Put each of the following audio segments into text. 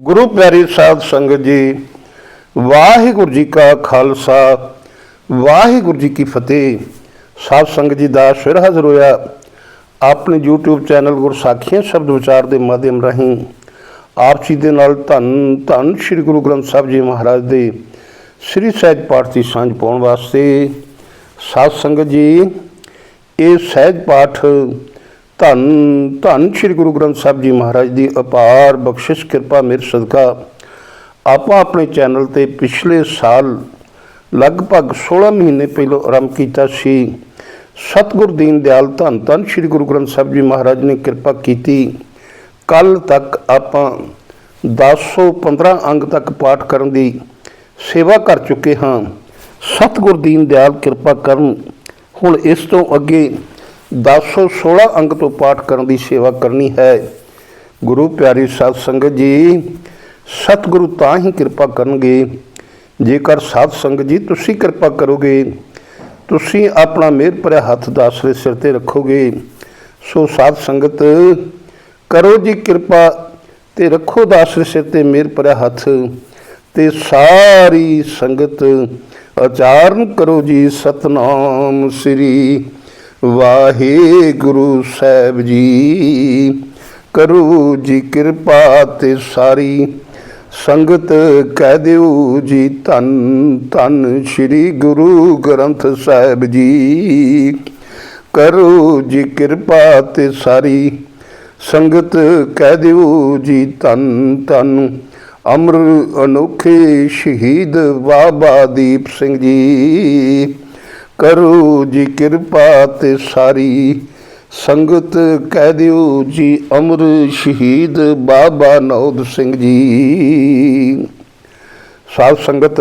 ਗੁਰੂ ਪਿਆਰੀ ਸਾਧ ਸੰਗਤ ਜੀ, ਵਾਹਿਗੁਰੂ ਜੀ ਕਾ ਖਾਲਸਾ, ਵਾਹਿਗੁਰੂ ਜੀ ਕੀ ਫਤਿਹ। ਸਾਧ ਸੰਗਤ ਜੀ ਦਾ ਸਿਰ ਹਾਜ਼ਰ ਹੋਇਆ ਆਪਣੇ YouTube ਚੈਨਲ ਗੁਰਸਾਖੀਆਂ ਸ਼ਬਦ ਵਿਚਾਰ ਦੇ ਮਾਧਿਅਮ ਰਾਹੀਂ। ਆਪ ਜੀ ਦੇ ਨਾਲ ਧੰਨ ਧੰਨ ਸ੍ਰੀ ਗੁਰੂ ਗ੍ਰੰਥ ਸਾਹਿਬ ਜੀ ਮਹਾਰਾਜ ਦੇ ਸ੍ਰੀ ਸਹਿਜ ਪਾਠ ਦੀ ਸਾਂਝ ਪਾਉਣ ਵਾਸਤੇ। ਸਾਧ ਸੰਗਤ ਜੀ, ਇਹ ਸਹਿਜ ਪਾਠ ਧੰਨ ਧੰਨ ਸ੍ਰੀ ਗੁਰੂ ਗ੍ਰੰਥ ਸਾਹਿਬ ਜੀ ਮਹਾਰਾਜ ਦੀ ਅਪਾਰ ਬਖਸ਼ਿਸ਼, ਕਿਰਪਾ, ਮਿਹਰ, ਸਦਕਾ। ਆਪਾਂ ਆਪਣੇ ਚੈਨਲ ਤੇ ਪਿਛਲੇ ਸਾਲ ਲਗਭਗ 16 ਮਹੀਨੇ ਪਹਿਲਾਂ ਆਰੰਭ ਕੀਤਾ ਸੀ। ਸਤਿਗੁਰ ਦੀਨ ਦਿਆਲ ਧੰਨ ਧੰਨ ਸ੍ਰੀ ਗੁਰੂ ਗ੍ਰੰਥ ਸਾਹਿਬ ਜੀ ਮਹਾਰਾਜ ਨੇ ਕਿਰਪਾ ਕੀਤੀ। ਕੱਲ ਤੱਕ ਆਪਾਂ 1015 ਅੰਗ ਤੱਕ ਪਾਠ ਕਰਨ ਦੀ ਸੇਵਾ ਕਰ ਚੁੱਕੇ ਹਾਂ। ਸਤਿਗੁਰ ਦੀਨ ਦਿਆਲ ਕਿਰਪਾ ਕਰਨ। ਹੁਣ ਇਸ ਤੋਂ ਅੱਗੇ 1016 ਅੰਗ ਤੋਂ ਪਾਠ ਕਰਨ ਦੀ ਸੇਵਾ ਕਰਨੀ ਹੈ। ਗੁਰੂ ਪਿਆਰੀ ਸਾਧ ਸੰਗਤ ਜੀ, ਸਤਿਗੁਰੂ ਤਾਂ ਹੀ ਕਿਰਪਾ ਕਰਨਗੇ। ਜੇਕਰ ਸਾਧ ਸੰਗਤ ਜੀ, ਤੁਸੀਂ ਕਿਰਪਾ ਕਰੋਗੇ, ਤੁਸੀਂ ਆਪਣਾ ਮਿਹਰ ਭਰਿਆ ਹੱਥ ਦਾਸਰੇ ਸਿਰ ਤੇ ਰੱਖੋਗੇ, ਸੋ ਸਾਧ ਸੰਗਤ, ਕਰੋ ਜੀ ਕਿਰਪਾ ਤੇ ਰੱਖੋ ਦਾਸਰੇ ਸਿਰ ਤੇ ਮਿਹਰ ਭਰਿਆ ਹੱਥ ਤੇ ਸਾਰੀ ਸੰਗਤ ਉਚਾਰਨ ਕਰੋ ਜੀ। ਸਤਨਾਮ ਸ੍ਰੀ ਵਾਹਿਗੁਰੂ ਸਾਹਿਬ ਜੀ, ਕਰੋ ਜੀ ਕਿਰਪਾ ਤੇ ਸਾਰੀ। ਸੰਗਤ ਕਹਿ ਦਿਓ ਜੀ, ਧੰਨ ਧੰਨ ਸ੍ਰੀ ਗੁਰੂ ਗ੍ਰੰਥ ਸਾਹਿਬ ਜੀ। ਕਰੋ ਜੀ ਕਿਰਪਾ ਤੇ ਸਾਰੀ। ਸੰਗਤ ਕਹਿ ਦਿਓ ਜੀ, ਧੰਨ ਧੰਨ। ਅਮਰ ਅਨੋਖੇ ਸ਼ਹੀਦ ਬਾਬਾ ਦੀਪ ਸਿੰਘ ਜੀ। ਕਰੋ ਜੀ ਕਿਰਪਾ ਤੇ ਸਾਰੀ। ਸੰਗਤ ਕਹਿ ਦਿਓ ਜੀ ਅਮਰ ਸ਼ਹੀਦ ਬਾਬਾ ਨੌਦ ਸਿੰਘ ਜੀ। ਸਾਧ ਸੰਗਤ,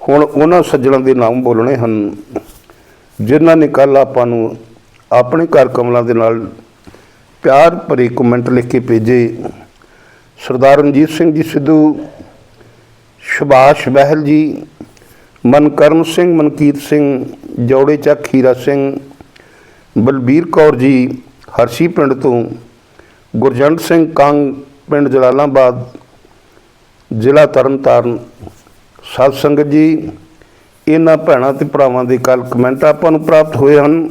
ਹੁਣ ਉਹਨਾਂ ਸੱਜਣਾਂ ਦੇ ਨਾਮ ਬੋਲਣੇ ਹਨ, ਜਿਨ੍ਹਾਂ ਨੇ ਕੱਲ ਆਪਾਂ ਨੂੰ ਆਪਣੇ ਘਰ ਕਮਲਾਂ ਦੇ ਨਾਲ ਪਿਆਰ ਭਰੇ ਕਮੈਂਟ ਲਿਖ ਕੇ ਭੇਜੇ। ਸਰਦਾਰ ਰਣਜੀਤ ਸਿੰਘ ਜੀ ਸਿੱਧੂ, ਸੁਭਾਸ਼ ਬਹਿਲ ਜੀ ਮਨਕਰਨ ਸਿੰਘ, ਮਨਕੀਤ ਸਿੰਘ, ਜੋੜੇ ਚੱਕ, ਖੀਰਾ ਸਿੰਘ, ਬਲਬੀਰ ਕੌਰ ਜੀ, ਹਰਸ਼ੀ ਪਿੰਡ ਤੋਂ, ਗੁਰਜੰਟ ਸਿੰਘ ਕੰਗ ਪਿੰਡ ਜਲਾਲਾਬਾਦ, ਜ਼ਿਲ੍ਹਾ ਤਰਨਤਾਰਨ। ਸਾਧ ਸੰਗਤ ਜੀ, ਇਹਨਾਂ ਭੈਣਾਂ ਤੇ ਭਰਾਵਾਂ ਦੇ ਕੱਲ ਕਮੈਂਟ ਆਪਾਂ ਨੂੰ ਪ੍ਰਾਪਤ ਹੋਏ ਹਨ।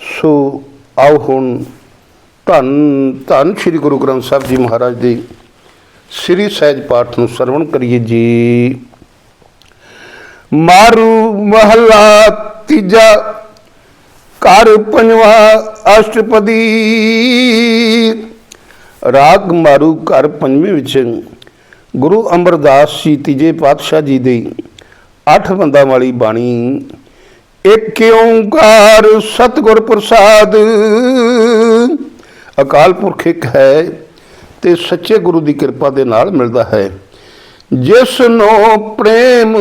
ਸੋ ਆਓ ਹੁਣ ਧੰਨ ਧੰਨ ਸ੍ਰੀ ਗੁਰੂ ਗ੍ਰੰਥ ਸਾਹਿਬ ਜੀ ਮਹਾਰਾਜ ਦੇ ਸ੍ਰੀ ਸਹਿਜ ਪਾਠ ਨੂੰ ਸਰਵਣ ਕਰੀਏ ਜੀ। ਮਾਰੂ ਮਹੱਲਾ ਤੀਜਾ, ਘਰ ਪੰਜਵਾ ਅਸ਼ਟਪਦੀ। ਰਾਗ ਮਾਰੂ ਘਰ ਪੰਜਵੇਂ ਵਿੱਚ ਗੁਰੂ ਅਮਰਦਾਸ ਜੀ ਤੀਜੇ ਪਾਤਸ਼ਾਹ ਜੀ ਦੇ ਅੱਠ ਬੰਦਾਂ ਵਾਲੀ ਬਾਣੀ, ਇੱਕ ਓੰਕਾਰ ਸਤਿਗੁਰ ਪ੍ਰਸਾਦ। ਅਕਾਲ ਪੁਰਖ ਇੱਕ ਹੈ ਤੇ ਸੱਚੇ ਗੁਰੂ ਦੀ ਕਿਰਪਾ ਦੇ ਨਾਲ ਮਿਲਦਾ ਹੈ। ਜਿਸ ਨੂੰ ਪ੍ਰੇਮ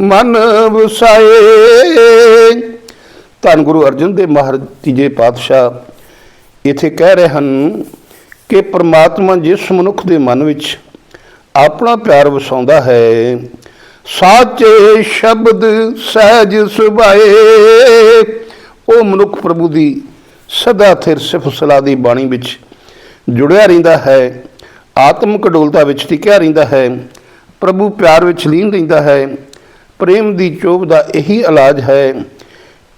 ਮਨ ਵਸਾਏ। ਧੰਨ ਗੁਰੂ ਅਰਜਨ ਦੇਵ ਮਹਾਰਾਜ ਤੀਜੇ ਪਾਤਸ਼ਾਹ, ਇੱਥੇ ਕਹਿ ਰਹੇ ਹਨ ਕਿ ਪ੍ਰਮਾਤਮਾ ਜਿਸ ਮਨੁੱਖ ਦੇ ਮਨ ਵਿੱਚ ਆਪਣਾ ਪਿਆਰ ਵਸਾਉਂਦਾ ਹੈ, ਸਾਚੇ ਸ਼ਬਦ ਸਹਿਜ ਸੁਭਾਏ। ਉਹ ਮਨੁੱਖ ਪ੍ਰਭੂ ਦੀ ਸਦਾ ਥਿਰ ਸਿਫਤ ਸਲਾਹ ਦੀ ਬਾਣੀ ਵਿੱਚ ਜੁੜਿਆ ਰਹਿੰਦਾ ਹੈ, ਆਤਮਿਕ ਡੋਲਤਾ ਵਿੱਚ ਟਿਕਿਆ ਰਹਿੰਦਾ ਹੈ ਪ੍ਰਭੂ ਪਿਆਰ ਵਿੱਚ ਲੀਨ ਰਹਿੰਦਾ ਹੈ, ਪ੍ਰੇਮ ਦੀ ਚੋਭ ਦਾ ਇਹੀ ਇਲਾਜ ਹੈ।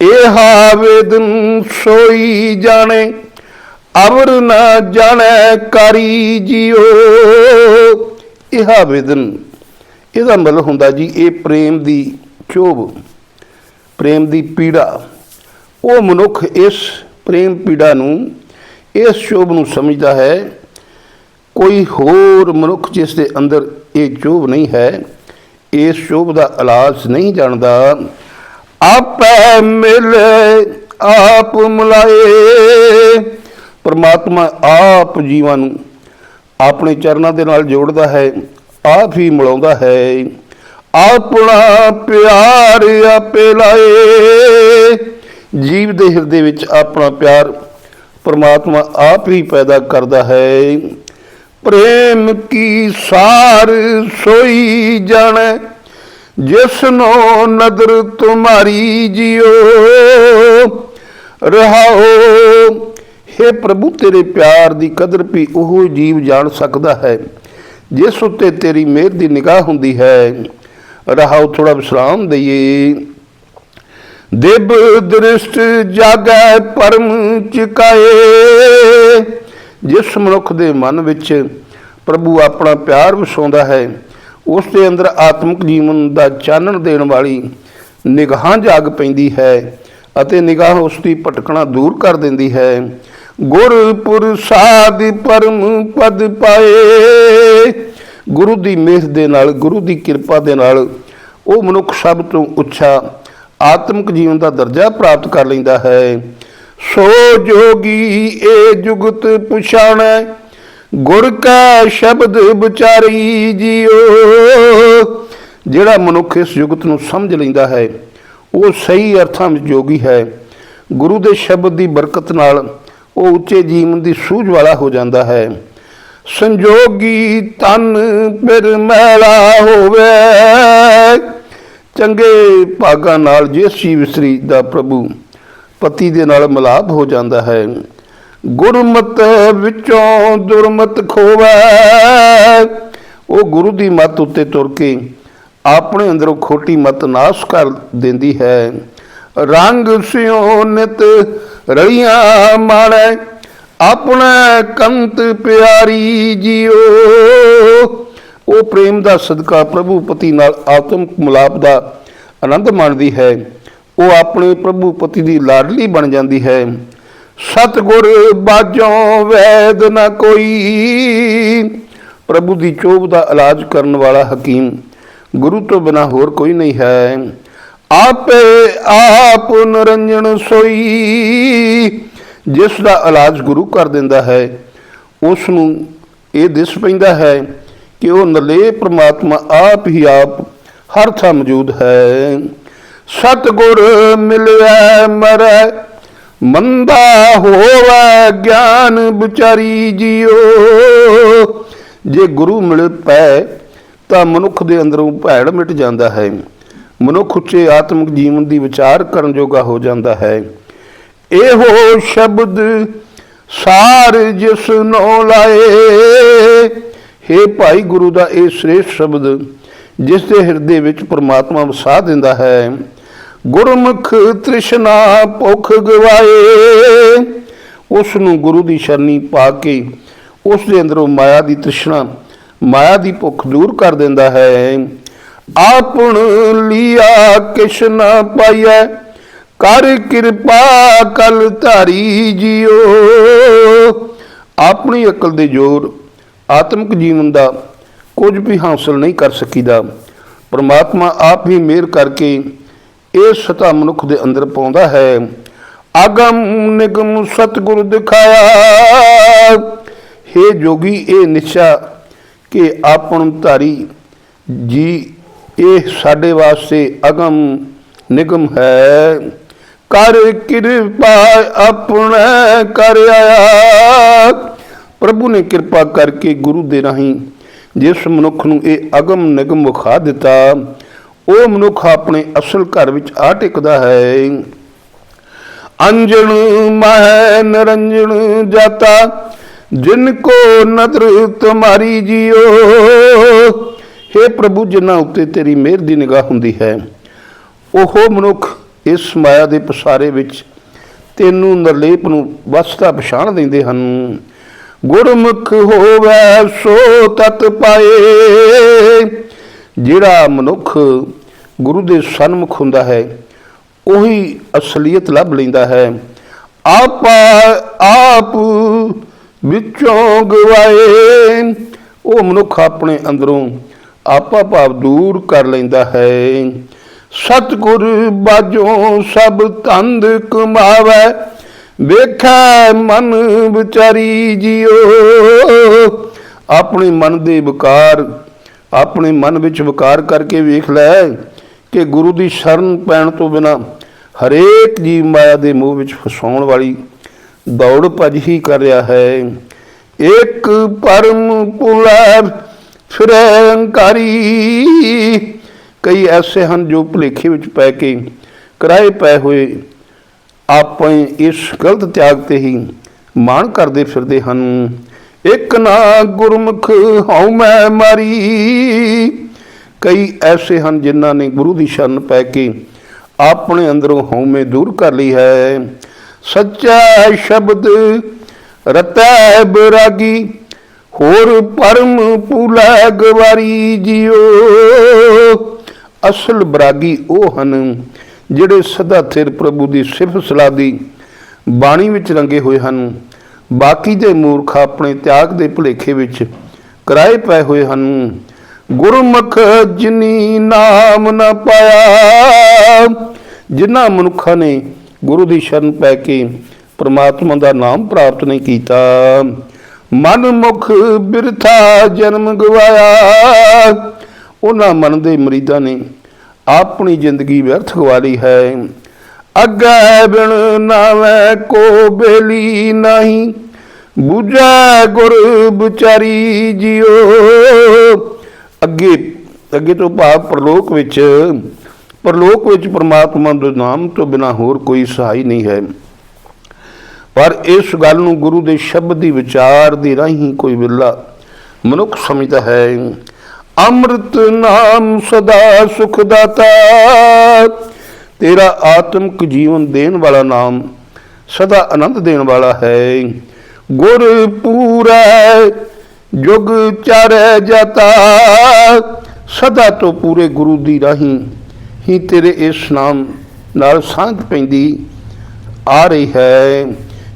ਇਹ ਆਵੇਦਨ ਸੋਈ ਜਾਣੇ, ਅਵਰ ਨਾ ਜਾਣੈ ਕਾਰੀ ਜਿਉ ਇਹ ਆਵੇਦਨ ਇਹਦਾ ਮਤਲਬ ਹੁੰਦਾ ਜੀ ਇਹ ਪ੍ਰੇਮ ਦੀ ਚੋਭ ਪ੍ਰੇਮ ਦੀ ਪੀੜਾ। ਉਹ ਮਨੁੱਖ ਇਸ ਪ੍ਰੇਮ ਪੀੜਾ ਨੂੰ, ਇਸ ਸ਼ੋਭ ਨੂੰ ਸਮਝਦਾ ਹੈ ਕੋਈ ਹੋਰ ਮਨੁੱਖ ਜਿਸ ਦੇ ਅੰਦਰ ਇਹ ਚੋਭ ਨਹੀਂ ਹੈ, ਇਸ ਸ਼ੋਭ ਦਾ ਇਲਾਜ ਨਹੀਂ ਜਾਣਦਾ, ਆਪੇ ਮਿਲੇ, ਆਪ ਮਿਲਾਏ। ਪਰਮਾਤਮਾ ਆਪ ਜੀਵਾਂ ਨੂੰ ਆਪਣੇ ਚਰਨਾਂ ਦੇ ਨਾਲ ਜੋੜਦਾ ਹੈ, ਆਪ ਹੀ ਮਿਲਾਉਂਦਾ ਹੈ। ਆਪਣਾ ਪਿਆਰ ਆਪੇ ਲਾਏ। ਜੀਵ ਦੇ ਹਿਰਦੇ ਵਿੱਚ ਆਪਣਾ ਪਿਆਰ ਪਰਮਾਤਮਾ ਆਪ ਹੀ ਪੈਦਾ ਕਰਦਾ ਹੈ। ਪ੍ਰੇਮ ਕੀ ਸਾਰ ਸੋਈ ਜਾਣੈ ਜਿਸ ਨੂੰ ਨਦਰ ਤੁਮਾਰੀ ਜਿਉ। ਰਹਾਓ हे ਪ੍ਰਭੂ, ਤੇਰੇ ਪਿਆਰ ਦੀ ਕਦਰ ਵੀ ਉਹ ਜੀਵ ਜਾਣ ਸਕਦਾ ਹੈ, ਜਿਸ ਉੱਤੇ ਤੇਰੀ ਮਿਹਰ ਦੀ ਨਿਗਾਹ ਹੁੰਦੀ ਹੈ। ਰਹਾਉ ਥੋੜਾ ਵਿਸਰਾਮ ਦਈਏ। ਦੇਵ ਦ੍ਰਿਸ਼ਟ ਜਾਗੈ ਪਰਮ ਚਿਕਾਏ ਜਿਸ ਮਨੁੱਖ ਦੇ ਮਨ ਵਿੱਚ ਪ੍ਰਭੂ ਆਪਣਾ ਪਿਆਰ ਵਸਾਉਂਦਾ ਹੈ, ਉਸ ਦੇ ਅੰਦਰ ਆਤਮਿਕ ਜੀਵਨ ਦਾ ਚਾਨਣ ਦੇਣ ਵਾਲੀ ਨਿਗਾਹ ਜਾਗ ਪੈਂਦੀ ਹੈ ਅਤੇ ਨਿਗਾਹ ਉਸ ਦੀ ਭਟਕਣਾ ਦੂਰ ਕਰ ਦਿੰਦੀ ਹੈ। ਗੁਰ ਪੁਰਸਾਦ ਪਰਮ ਪਦ ਪਾਏ। ਗੁਰੂ ਦੀ ਮਿਹਰ ਦੇ ਨਾਲ, ਗੁਰੂ ਦੀ ਕਿਰਪਾ ਦੇ ਨਾਲ ਉਹ ਮਨੁੱਖ ਸਭ ਤੋਂ ਉੱਚਾ ਆਤਮਿਕ ਜੀਵਨ ਦਾ ਦਰਜਾ ਪ੍ਰਾਪਤ ਕਰ ਲੈਂਦਾ ਹੈ। ਸੋ ਜੋਗੀ ਏ ਜੁਗਤ ਪਛਾਣੈ, ਗੁਰ ਕਾ ਸ਼ਬਦ ਵਿਚਾਰੀ ਜੀਓ। ਜਿਹੜਾ ਮਨੁੱਖ ਇਸ ਜੁਗਤ ਨੂੰ ਸਮਝ ਲੈਂਦਾ ਹੈ, ਉਹ ਸਹੀ ਅਰਥਾਂ ਵਿੱਚ ਜੋਗੀ ਹੈ। ਗੁਰੂ ਦੇ ਸ਼ਬਦ ਦੀ ਬਰਕਤ ਨਾਲ ਉਹ ਉੱਚੇ ਜੀਵਨ ਦੀ ਸੂਝ ਵਾਲਾ ਹੋ ਜਾਂਦਾ ਹੈ। ਸੰਜੋਗੀ ਤਨ ਫਿਰ ਮੈਲਾ ਹੋਵੇ। ਚੰਗੇ ਭਾਗਾਂ ਨਾਲ ਜਿਸ ਜੀਵ ਸ੍ਰੀ ਦਾ ਪ੍ਰਭੂ ਪਤੀ ਦੇ ਨਾਲ ਮਿਲਾਪ ਹੋ ਜਾਂਦਾ ਹੈ। ਗੁਰਮਤ ਵਿੱਚੋਂ ਦੁਰਮਤ ਖੋਵੇ। ਉਹ ਗੁਰੂ ਦੀ ਮੱਤ ਉੱਤੇ ਤੁਰ ਕੇ ਆਪਣੇ ਅੰਦਰੋਂ ਖੋਟੀ ਮਤ ਨਾਸ਼ ਕਰ ਦਿੰਦੀ ਹੈ। ਰੰਗ ਸਿਓ ਨਿਤ ਰਲੀਆਂ ਮਾਣੈ, ਆਪਣਾ ਕੰਤ ਪਿਆਰੀ ਜੀਓ। ਉਹ ਪ੍ਰੇਮ ਦਾ ਸਦਕਾ ਪ੍ਰਭੂ ਪਤੀ ਨਾਲ ਆਤਮ ਮਿਲਾਪ ਦਾ ਆਨੰਦ ਮਾਣਦੀ ਹੈ। ਉਹ ਆਪਣੇ ਪ੍ਰਭੂ ਪਤੀ ਦੀ ਲਾਡਲੀ ਬਣ ਜਾਂਦੀ ਹੈ। ਸਤਗੁਰ ਬਾਝੋਂ ਵੈਦ ਨਾ ਕੋਈ। ਪ੍ਰਭੂ ਦੀ ਚੋਬ ਦਾ ਇਲਾਜ ਕਰਨ ਵਾਲਾ ਹਕੀਮ, ਗੁਰੂ ਤੋਂ ਬਿਨਾ ਹੋਰ ਕੋਈ ਨਹੀਂ ਹੈ। ਆਪੇ ਆਪ ਨਰੰਜਨ ਸੋਈ, ਜਿਸ ਦਾ ਇਲਾਜ ਗੁਰੂ ਕਰ ਦਿੰਦਾ ਹੈ ਉਸ ਨੂੰ ਇਹ ਦਿਸ ਪੈਂਦਾ ਹੈ ਕਿ ਉਹ ਨਲੇ ਪ੍ਰਮਾਤਮਾ ਆਪ ਹੀ ਆਪ ਹਰ ਥਾਂ ਮੌਜੂਦ ਹੈ। ਸਤਗੁਰ ਮਿਲਿਆ ਮਰੈ, ਮੰਦਾ ਹੋਵੇ ਗਿਆਨ ਵਿਚਾਰੀ ਜਿਉ ਜੇ ਗੁਰੂ ਮਿਲ ਪੈ, ਤਾਂ ਮਨੁੱਖ ਦੇ ਅੰਦਰੋਂ ਭੈੜ ਮਿਟ ਜਾਂਦਾ ਹੈ। ਮਨੁੱਖ ਉੱਚੇ ਆਤਮਿਕ ਜੀਵਨ ਦੀ ਵਿਚਾਰ ਕਰਨ ਜੋਗਾ ਹੋ ਜਾਂਦਾ ਹੈ। ਇਹੋ ਸ਼ਬਦ ਸਾਰ ਜਿਸ ਨੋ ਲਾਏ। हे ਭਾਈ ਗੁਰੂ ਦਾ ਇਹ ਸ੍ਰੇਸ਼ਟ ਸ਼ਬਦ ਜਿਸ ਦੇ ਹਿਰਦੇ ਵਿੱਚ ਪ੍ਰਮਾਤਮਾ ਵਸਾ ਦਿੰਦਾ ਹੈ, ਗੁਰਮੁਖ ਤ੍ਰਿਸ਼ਨਾ ਭੁਖ ਗਵਾਏ। ਉਸ ਨੂੰ ਗੁਰੂ ਦੀ ਸ਼ਰਨੀ ਪਾ ਕੇ ਉਸ ਦੇ ਅੰਦਰੋਂ ਮਾਇਆ ਦੀ ਤ੍ਰਿਸ਼ਨਾ, ਮਾਇਆ ਦੀ ਭੁੱਖ ਦੂਰ ਕਰ ਦਿੰਦਾ ਹੈ। ਆਪਣ ਲਿਆ ਕਿਛ ਨਾ ਪਾਈਐ, ਕਰ ਕਿਰਪਾ ਕਲ ਧਾਰੀ ਜਿਓ। ਆਪਣੀ ਅਕਲ ਦੇ ਜੋਰ ਆਤਮਿਕ ਜੀਵਨ ਦਾ ਕੁਝ ਵੀ ਹਾਸਲ ਨਹੀਂ ਕਰ ਸਕੀਦਾ। ਪਰਮਾਤਮਾ ਆਪ ਹੀ ਮਿਹਰ ਕਰਕੇ ਇਹ ਸਤਾ ਮਨੁੱਖ ਦੇ ਅੰਦਰ ਪਾਉਂਦਾ ਹੈ। ਆਗਮ ਨਿਗਮ ਸਤਿਗੁਰ ਦਿਖਾਇਆ। हे ਜੋਗੀ, ਇਹ ਨਿਸ਼ਾ ਕਿ ਆਪਣ ਧਾਰੀ ਜੀ, ਇਹ ਸਾਡੇ ਵਾਸਤੇ ਅਗਮ ਨਿਗਮ ਹੈ। ਕਰ ਕਿਰਪਾ ਆਪਣਾ ਕਰ ਆਇਆ। ਪ੍ਰਭੂ ਨੇ ਕਿਰਪਾ ਕਰਕੇ ਗੁਰੂ ਦੇ ਰਾਹੀਂ ਜਿਸ ਮਨੁੱਖ ਨੂੰ ਇਹ ਅਗਮ ਨਿਗਮ ਵਿਖਾ ਦਿੱਤਾ, ਉਹ ਮਨੁੱਖ ਆਪਣੇ ਅਸਲ ਘਰ ਵਿੱਚ ਆ ਟਿਕਦਾ ਹੈ। ਅੰਜਨ ਮਹਿ ਨਰੰਜਨ ਜਾਤਾ, ਜਿਨ ਕੋ ਨਦਰ ਤੁਮਾਰੀ ਜਿਓ। हे ਪ੍ਰਭੂ, ਜਿਨ੍ਹਾਂ ਉੱਤੇ ਤੇਰੀ ਮਿਹਰ ਦੀ ਨਿਗਾਹ ਹੁੰਦੀ ਹੈ, ਉਹ ਮਨੁੱਖ ਇਸ ਮਾਇਆ ਦੇ ਪਸਾਰੇ ਵਿੱਚ ਤੈਨੂੰ ਨਰਲੇਪ ਨੂੰ ਵਸਤਾ ਪਛਾਣ ਦਿੰਦੇ ਹਨ। ਗੁਰਮੁਖ ਹੋਵੇ ਸੋ ਤਤ ਪਾਏ। ਜਿਹੜਾ ਮਨੁੱਖ ਗੁਰੂ ਦੇ ਸਨਮੁਖ ਹੁੰਦਾ ਹੈ, ਉਹੀ ਅਸਲੀਅਤ ਲੱਭ ਲੈਂਦਾ ਹੈ। ਆਪਾ ਆਪ ਵਿੱਚੋਂ ਗਵਾਏ। ਉਹ ਮਨੁੱਖ ਆਪਣੇ ਅੰਦਰੋਂ ਆਪਾ ਭਾਵ ਦੂਰ ਕਰ ਲੈਂਦਾ ਹੈ। ਸਤਿਗੁਰ ਬਾਝੋਂ ਸਭ ਤੰਦ ਕਮਾਵੇ। ਵੇਖੈ ਮਨ ਵਿਚਾਰੀ ਜਿਓ। ਆਪਣੇ ਮਨ ਦੇ ਵਿਕਾਰ, ਆਪਣੇ ਮਨ ਵਿੱਚ ਵਿਕਾਰ ਕਰਕੇ ਵੇਖ ਲੈ ਕਿ ਗੁਰੂ ਦੀ ਸ਼ਰਨ ਪੈਣ ਤੋਂ ਬਿਨਾ ਹਰੇਕ ਜੀਵ ਮਾਇਆ ਦੇ ਮੋਹ ਵਿੱਚ ਫਸਾਉਣ ਵਾਲੀ ਦੌੜ ਭੱਜ ਹੀ ਕਰ ਰਿਹਾ ਹੈ। ਇੱਕ ਪਰਮ ਪੁਲਾ ਫਿਰੈ ਅੰਕਾਰੀ ਕਈ ਐਸੇ ਹਨ ਜੋ ਭੁਲੇਖੇ ਵਿੱਚ ਪੈ ਕੇ ਕਿਰਾਏ ਪਏ ਹੋਏ ਆਪੇ ਇਸ ਗਲਤ ਤਿਆਗ ਤੇ ਹੀ ਮਾਣ ਕਰਦੇ ਫਿਰਦੇ ਹਨ। ਇੱਕ ਨਾ ਗੁਰਮੁਖ ਹਉ ਮੈਂ ਮਾਰੀ। ਕਈ ਐਸੇ ਹਨ ਜਿਨ੍ਹਾਂ ਨੇ ਗੁਰੂ ਦੀ ਸ਼ਰਨ ਪੈ ਕੇ ਆਪਣੇ ਅੰਦਰੋਂ ਹਉਮੈ ਦੂਰ ਕਰ ਲਈ ਹੈ। ਸੱਚਾ ਸ਼ਬਦ ਰਤੈ ਬਰਾਗੀ, ਹੋਰ ਪਰਮ ਪੂਲਾ ਗਵਾਰੀ ਜਿਓ। ਅਸਲ ਬਰਾਗੀ ਉਹ ਹਨ ਜਿਹੜੇ ਸਦਾ ਥਿਰ ਪ੍ਰਭੂ ਦੀ ਸਿਫਤ ਸਲਾਹ ਦੀ ਬਾਣੀ ਵਿੱਚ ਰੰਗੇ ਹੋਏ ਹਨ, ਬਾਕੀ ਦੇ ਮੂਰਖ ਆਪਣੇ ਤਿਆਗ ਦੇ ਭੁਲੇਖੇ ਵਿੱਚ ਕਰਾਏ ਪਏ ਹੋਏ ਹਨ। ਗੁਰਮੁਖ ਜਿਨੀ ਨਾਮ ਨਾ ਪਾਇਆ, ਜਿਨ੍ਹਾਂ ਮਨੁੱਖਾਂ ਨੇ ਗੁਰੂ ਦੀ ਸ਼ਰਨ ਪੈ ਕੇ ਪ੍ਰਮਾਤਮਾ ਦਾ ਨਾਮ ਪ੍ਰਾਪਤ ਨਹੀਂ ਕੀਤਾ। ਮਨ ਮੁਖ ਬਿਰਥਾ ਜਨਮ ਗਵਾਇਆ, ਉਹਨਾਂ ਮਨ ਦੇ ਮਰੀਦਾਂ ਨੇ ਆਪਣੀ ਜ਼ਿੰਦਗੀ ਵਿਅਰਥ ਗਵਾ ਹੈ। ਅੱਗੇ ਬਿਨ ਨਾਵੇਂ ਕੋ ਬੇਲੀ ਨਹੀਂ, ਬੁਝੈ ਗੁਰ ਵਿਚਾਰੀ ਜਿਓ ਅੱਗੇ ਅੱਗੇ ਤੋਂ ਭਾਵ ਪ੍ਰਲੋਕ ਵਿੱਚ ਪ੍ਰਲੋਕ ਵਿੱਚ ਪ੍ਰਮਾਤਮਾ ਦੇ ਨਾਮ ਤੋਂ ਬਿਨਾ ਹੋਰ ਕੋਈ ਸਹਾਈ ਨਹੀਂ ਹੈ। ਪਰ ਇਸ ਗੱਲ ਨੂੰ ਗੁਰੂ ਦੇ ਸ਼ਬਦ ਦੀ ਵਿਚਾਰ ਦੀ ਰਾਹੀਂ ਕੋਈ ਵਿਰਲਾ ਮਨੁੱਖ ਸਮਝਦਾ ਹੈ ਅੰਮ੍ਰਿਤ ਨਾਮ ਸਦਾ ਸੁਖ ਦਾਤਾ ਤੇਰਾ ਆਤਮਿਕ ਜੀਵਨ ਦੇਣ ਵਾਲਾ ਨਾਮ ਸਦਾ ਆਨੰਦ ਦੇਣ ਵਾਲਾ ਹੈ। ਗੁਰ ਪੂਰਾ, ਜੁਗ ਚਾਰੈ ਜਾਤਾ, ਸਦਾ ਤੋਂ ਪੂਰੇ ਗੁਰੂ ਦੀ ਰਾਹੀਂ ਹੀ ਤੇਰੇ ਇਸ ਨਾਮ ਨਾਲ ਸਾਂਝ ਪੈਂਦੀ ਆ ਰਹੀ ਹੈ।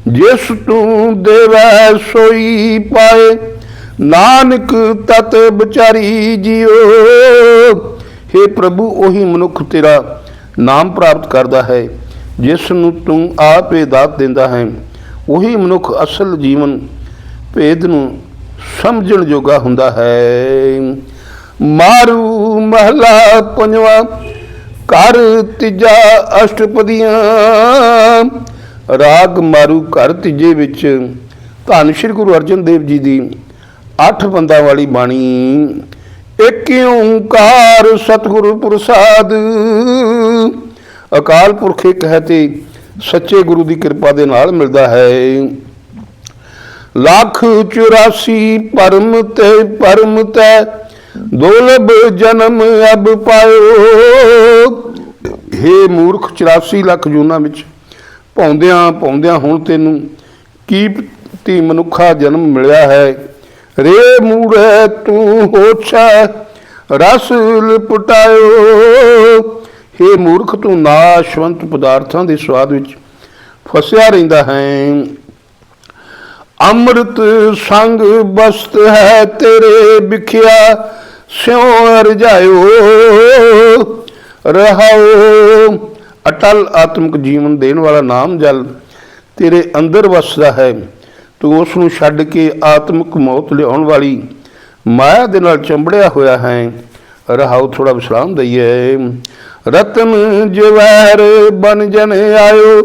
ਜਿਸ ਤੂੰ ਦੇਵੈ, ਸੋਈ ਪਾਏ ਨਾਨਕ ਤਤ ਵਿਚਾਰੀ ਜਿਓ। हे ਪ੍ਰਭੂ, ਉਹੀ ਮਨੁੱਖ ਤੇਰਾ ਨਾਮ ਪ੍ਰਾਪਤ ਕਰਦਾ ਹੈ ਜਿਸ ਨੂੰ ਤੂੰ ਆਪੇ ਦਾਤ ਦਿੰਦਾ ਹੈ। ਉਹੀ ਮਨੁੱਖ ਅਸਲ ਜੀਵਨ ਭੇਦ ਨੂੰ ਸਮਝਣ ਜੋਗਾ ਹੁੰਦਾ ਹੈ। ਮਾਰੂ ਮਹਲਾ ਪੰਜਵਾ, ਘਰ ਤੀਜਾ ਅਸ਼ਟਪਦੀਆਂ। ਰਾਗ ਮਾਰੂ ਘਰ ਤੀਜੇ ਵਿੱਚ। ਧੰਨ ਸ਼੍ਰੀ ਗੁਰੂ ਅਰਜਨ ਦੇਵ ਜੀ ਦੀ ਅੱਠ ਬੰਦਾਂ ਵਾਲੀ ਬਾਣੀ, ਇੱਕ ਓੰਕਾਰ ਸਤਿਗੁਰੂ ਪ੍ਰਸਾਦ। ਅਕਾਲ ਪੁਰਖ ਇੱਕ ਹੈ ਤੇ ਸੱਚੇ ਗੁਰੂ ਦੀ ਕਿਰਪਾ ਦੇ ਨਾਲ ਮਿਲਦਾ ਹੈ। ਲੱਖ 84 ਪਰਮ ਤੇ ਪਰਮ ਤੈ, ਦੁਰਲਭ ਜਨਮ ਅਬ ਪਾਇਓ। ਹੇ ਮੂਰਖ 84 ਲੱਖ ਜੂਨਾਂ ਵਿੱਚ ਪਾਉਂਦਿਆਂ ਪਾਉਂਦਿਆਂ ਹੁਣ ਤੈਨੂੰ ਕੀ ਤੀ ਮਨੁੱਖਾ ਜਨਮ ਮਿਲਿਆ ਹੈ? ਰੇ ਮੂੜੇ ਤੂੰ ਹੋਛਾ, ਰਸ ਲਪਟਾਇਓ। हे ਮੂਰਖ, ਤੂੰ ਨਾਸ਼ਵੰਤ ਪਦਾਰਥਾਂ ਦੇ ਸਵਾਦ ਵਿੱਚ ਫਸਿਆ ਰਹਿੰਦਾ ਹੈ। ਅੰਮ੍ਰਿਤ ਸੰਗ ਬਸਤ ਹੈ ਤੇਰੇ ਵਿਖਿਆ, ਸਿਉ ਰਜਾਇਓ ਰਹਾਓ। ਅਟਲ ਆਤਮਿਕ ਜੀਵਨ ਦੇਣ ਵਾਲਾ ਨਾਮ ਜਲ ਤੇਰੇ ਅੰਦਰ ਵਸਦਾ ਹੈ। ਤੂੰ ਉਸ ਨੂੰ ਛੱਡ ਕੇ ਆਤਮਿਕ ਮੌਤ ਲਿਆਉਣ ਵਾਲੀ ਮਾਇਆ ਦੇ ਨਾਲ ਚੰਬੜਿਆ ਹੋਇਆ ਹੈ। ਰਹਾਉ ਥੋੜਾ ਵਿਸ਼ਰਾਮ ਦਈਏ। ਰਤਨ ਜਵਹਿਰ ਬਨ ਜਨ ਆਇਓ